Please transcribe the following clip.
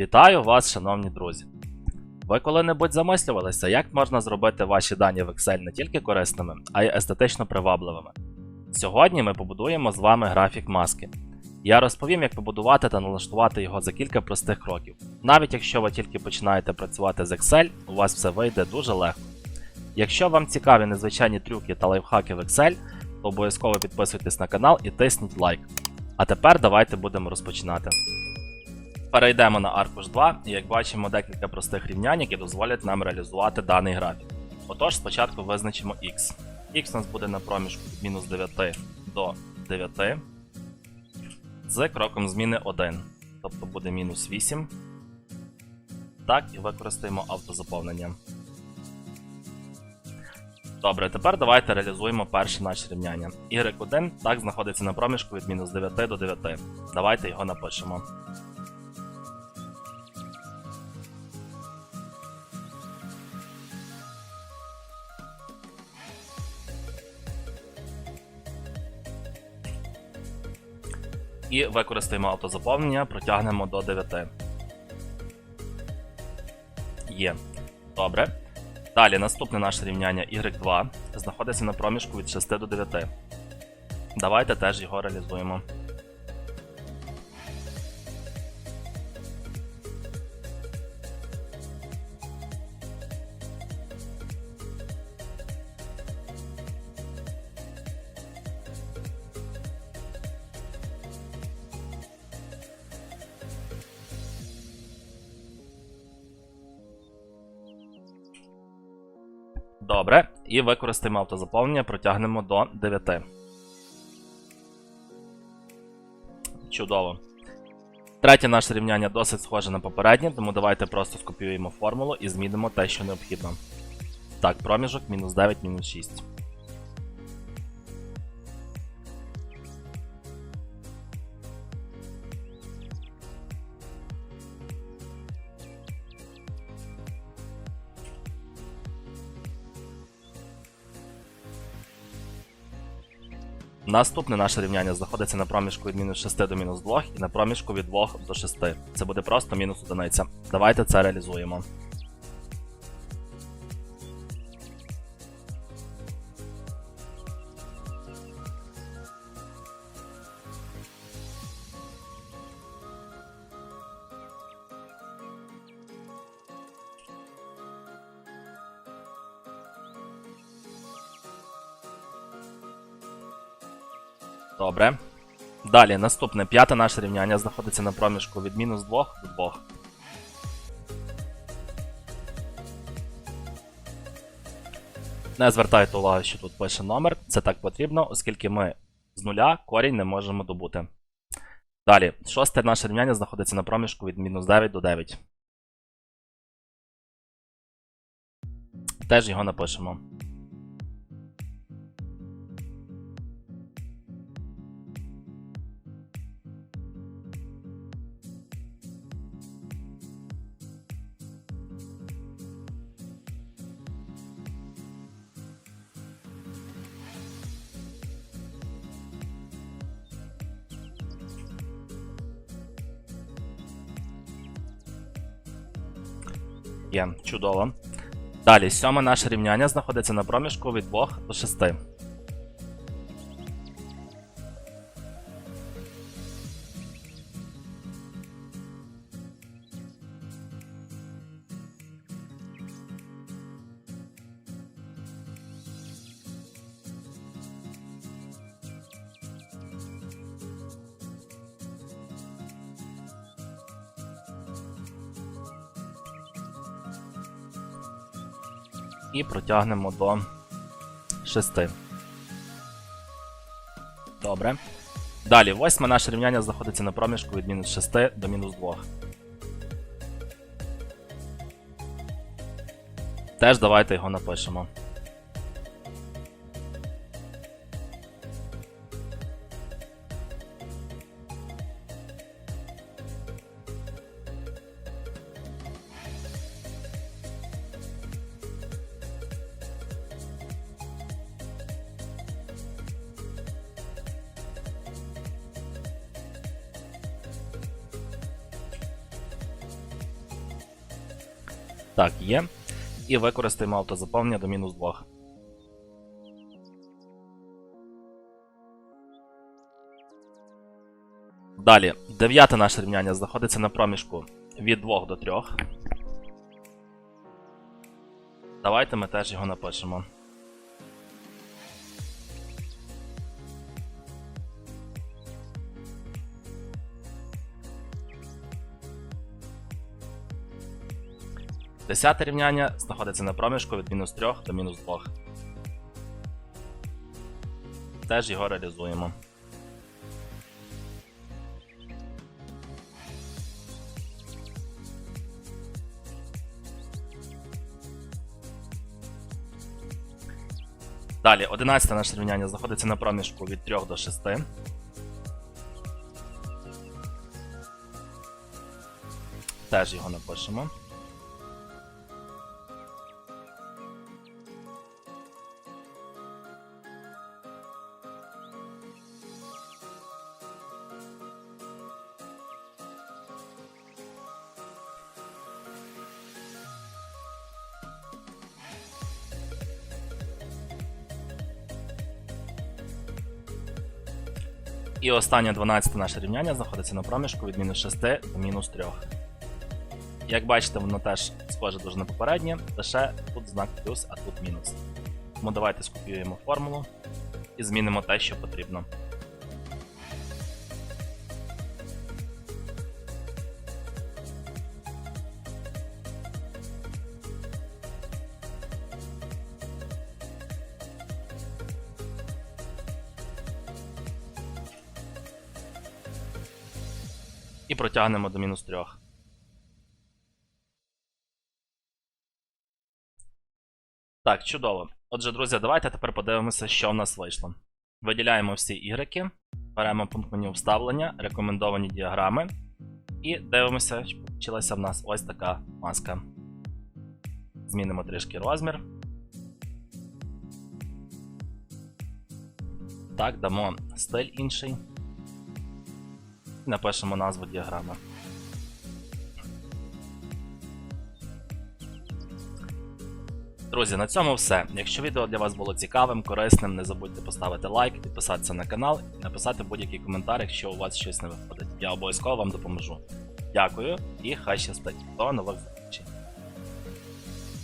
Вітаю вас, шановні друзі! Ви коли-небудь замислювалися, як можна зробити ваші дані в Excel не тільки корисними, а й естетично привабливими. Сьогодні ми побудуємо з вами графік маски. Я розповім, як побудувати та налаштувати його за кілька простих кроків. Навіть якщо ви тільки починаєте працювати з Excel, у вас все вийде дуже легко. Якщо вам цікаві незвичайні трюки та лайфхаки в Excel, то обов'язково підписуйтесь на канал і тисніть лайк. А тепер давайте будемо розпочинати. Перейдемо на аркуш 2 і як бачимо декілька простих рівнянь, які дозволять нам реалізувати даний графік. Отож, спочатку визначимо x. x у нас буде на проміжку від мінус 9 до 9 з кроком зміни 1, тобто буде мінус 8. Так, і використаємо автозаповнення. Добре, тепер давайте реалізуємо перше наше рівняння. y1 так знаходиться на проміжку від мінус 9 до 9. Давайте його напишемо. І використаємо автозаповнення, протягнемо до 9. Є. Добре. Далі наступне наше рівняння y2 знаходиться на проміжку від 6 до 9. Давайте теж його реалізуємо. Добре. І використаємо автозаповнення, протягнемо до 9. Чудово. Третє наше рівняння досить схоже на попереднє, тому давайте просто скопіюємо формулу і змінимо те, що необхідно. Так, проміжок мінус 9, мінус 6. Наступне наше рівняння знаходиться на проміжку від мінус 6 до мінус 2 і на проміжку від 2 до 6. Це буде просто мінус одиниця. Давайте це реалізуємо. Добре. Далі, наступне п'яте наше рівняння знаходиться на проміжку від мінус 2 до 2. Не звертайте увагу, що тут пише номер. Це так потрібно, оскільки ми з нуля корінь не можемо добути. Далі, шосте наше рівняння знаходиться на проміжку від мінус 9 до 9. Теж його напишемо. Є, чудово. Далі, сьоме наше рівняння знаходиться на проміжку від 2 до 6. І протягнемо до 6. Добре. Далі, восьме наше рівняння знаходиться на проміжку від мінус 6 до мінус 2. Теж давайте його напишемо. Так, є. І використаємо автозаповнення до мінус 2. Далі, дев'яте наше рівняння знаходиться на проміжку від 2 до 3. Давайте ми теж його напишемо. Десяте рівняння знаходиться на проміжку від мінус 3 до мінус 2. Теж його реалізуємо. Далі, 11 наше рівняння знаходиться на проміжку від 3 до 6. Теж його напишемо. І останнє 12 наше рівняння знаходиться на проміжку від мінус 6 до мінус 3. Як бачите, воно теж схоже дуже на попереднє, лише тут знак плюс, а тут мінус. Тому давайте скопіюємо формулу і змінимо те, що потрібно. І протягнемо до мінус 3. Так, чудово. Отже, друзі, давайте тепер подивимося, що в нас вийшло. Виділяємо всі ігреки, беремо пункт меню вставлення, рекомендовані діаграми, і дивимося, що получилася в нас ось така маска. Змінимо трішки розмір. Так, дамо стиль інший. Напишемо назву діаграми. Друзі, на цьому все. Якщо відео для вас було цікавим, корисним, не забудьте поставити лайк, підписатися на канал і написати будь-який коментар, якщо у вас щось не виходить. Я обов'язково вам допоможу. Дякую і хай щастить. До нових.